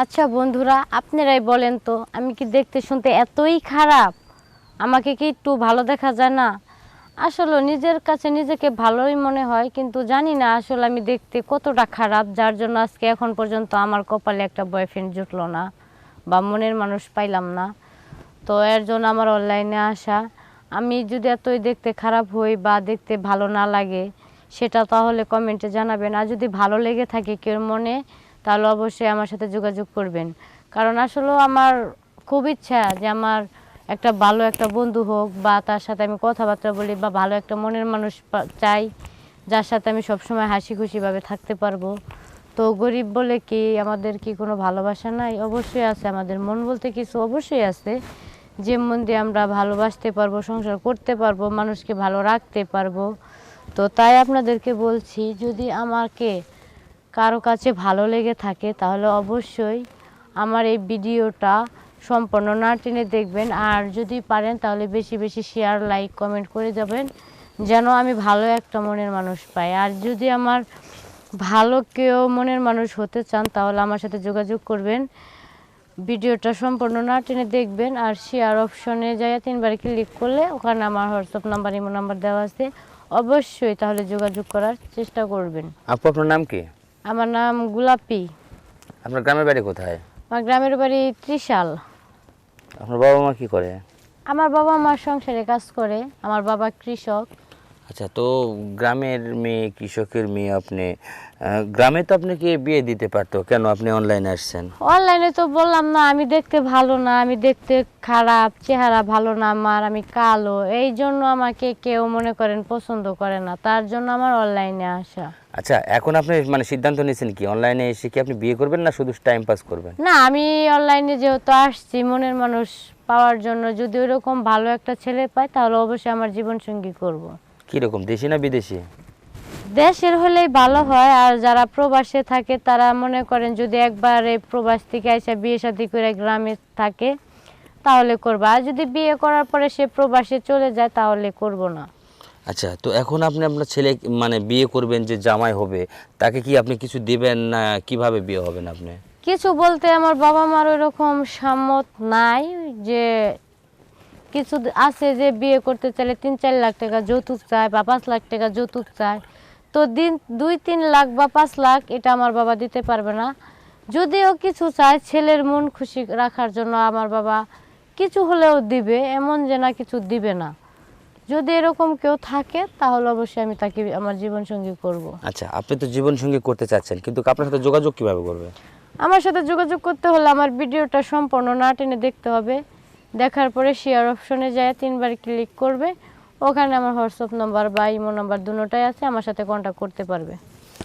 আচ্ছা বন্ধুরা, আপনারাই বলেন তো, আমি কি দেখতে শুনতে এতই খারাপ? আমাকে কি একটু ভালো দেখা যায় না? আসলে নিজের কাছে নিজেকে ভালোই মনে হয়, কিন্তু জানি না আসলে আমি দেখতে কতটা খারাপ, যার জন্য আজকে এখন পর্যন্ত আমার কপালে একটা বয়ফ্রেন্ড জুটলো না, বা মনের মানুষ পাইলাম না। তো এর জন্য আমার অনলাইনে আসা। আমি যদি এতই দেখতে খারাপ হই বা দেখতে ভালো না লাগে, সেটা তাহলে কমেন্টে জানাবেন। আর যদি ভালো লেগে থাকে কেউ মনে তাহলে অবশ্যই আমার সাথে যোগাযোগ করবেন। কারণ আসলেও আমার খুব ইচ্ছা যে আমার একটা ভালো একটা বন্ধু হোক বা তার সাথে আমি কথাবার্তা বলি বা ভালো একটা মনের মানুষ চাই, যার সাথে আমি সবসময় হাসি খুশিভাবে থাকতে পারব। তো গরিব বলে কি, আমাদের কি কোনো ভালোবাসা নাই? অবশ্যই আছে, আমাদের মন বলতে কিছু অবশ্যই আছে। যে মন দিয়ে আমরা ভালোবাসতে পারব, সংসার করতে পারব, মানুষকে ভালো রাখতে পারব। তো তাই আপনাদেরকে বলছি, যদি আমাকে কারও কাছে ভালো লেগে থাকে, তাহলে অবশ্যই আমার এই ভিডিওটা সম্পূর্ণ না টেনে দেখবেন। আর যদি পারেন, তাহলে বেশি বেশি শেয়ার লাইক কমেন্ট করে যাবেন, যেন আমি ভালো একটা মনের মানুষ পাই। আর যদি আমার ভালো কেউ মনের মানুষ হতে চান, তাহলে আমার সাথে যোগাযোগ করবেন। ভিডিওটা সম্পূর্ণ না টেনে দেখবেন, আর শেয়ার অপশনে যাই তিনবার ক্লিক করলে ওখানে আমার হোয়াটসঅ্যাপ নাম্বার ইমো নাম্বার দেওয়া আছে। অবশ্যই তাহলে যোগাযোগ করার চেষ্টা করবেন। আপু, আপনার নাম কি? আমার নাম গোলাপি। আপনার গ্রামের বাড়ি কোথায়? আমার গ্রামের বাড়ি ত্রিশাল। আপনার বাবা মা কি করে? আমার বাবা মা সংসারে কাজ করে আমার বাবা কৃষক। আচ্ছা তো গ্রামের মেয়ে কৃষকের মেয়ে আপনি গ্রামে তো আপনাকে বিয়ে দিতে পারতো? কেন আপনি অনলাইনে আসছেন? অনলাইনে তো বললাম না আমি দেখতে ভালো না আমি দেখতে খারাপ চেহারা ভালো না আমার আমি কালো। এই জন্য আমাকে কেউ মনে করেন পছন্দ করে না তার জন্য আমার অনলাইনে আসা। আচ্ছা এখন আপনি মানে সিদ্ধান্ত নিয়েছেন কি অনলাইনে এসে কি আপনি বিয়ে করবেন না শুধু টাইম পাস করবেন? না আমি অনলাইনে যেহেতু আসছি মনের মানুষ পাওয়ার জন্য যদি ওইরকম ভালো একটা ছেলে পাই তাহলে অবশ্যই আমার জীবনসঙ্গী করব। কীরকম দেশি না বিদেশি? দেশের হলেই ভালো হয় আর যারা প্রবাসে থাকে তারা মনে করেন যদি একবার এই প্রবাস থেকে এসে বিয়ে শাদী করে গ্রামে থাকে তাহলে করব। আর যদি বিয়ে করার পরে সে প্রবাসে চলে যায় তাহলে করব না। আচ্ছা তো এখন আপনি আপনার ছেলে মানে বিয়ে করবেন যে জামাই হবে তাকে কি আপনি কিছু দিবেন না কীভাবে বিয়ে হবেন আপনি? কিছু বলতে আমার বাবা মার ওইরকম সামত নাই যে কিছু আছে যে বিয়ে করতে চাইলে তিন চার লাখ টাকা যৌতুক চায় বা পাঁচ লাখ টাকা যৌতুক চায়। তো দিন দুই তিন লাখ বা পাঁচ লাখ এটা আমার বাবা দিতে পারবে না। যদিও কিছু চায় ছেলের মন খুশি রাখার জন্য আমার বাবা কিছু হলেও দিবে এমন যে না কিছু দিবে না। যদি এরকম কেউ থাকে তাহলে অবশ্যই আমি তাকে আমার জীবনসঙ্গী করব। আচ্ছা আপনি তো জীবন সঙ্গী করতে চাচ্ছেন কিন্তু আপনার সাথে যোগাযোগ কীভাবে করবে? আমার সাথে যোগাযোগ করতে হলে আমার ভিডিওটা সম্পূর্ণ না টেনে দেখতে হবে। দেখার পরে শেয়ার অপশনে যায় তিনবার ক্লিক করবে। ওখানে আমার হোয়াটসঅ্যাপ নাম্বার বা ইমো নাম্বার দুটোটাই আছে, আমার সাথে কন্ট্যাক্ট করতে পারবে।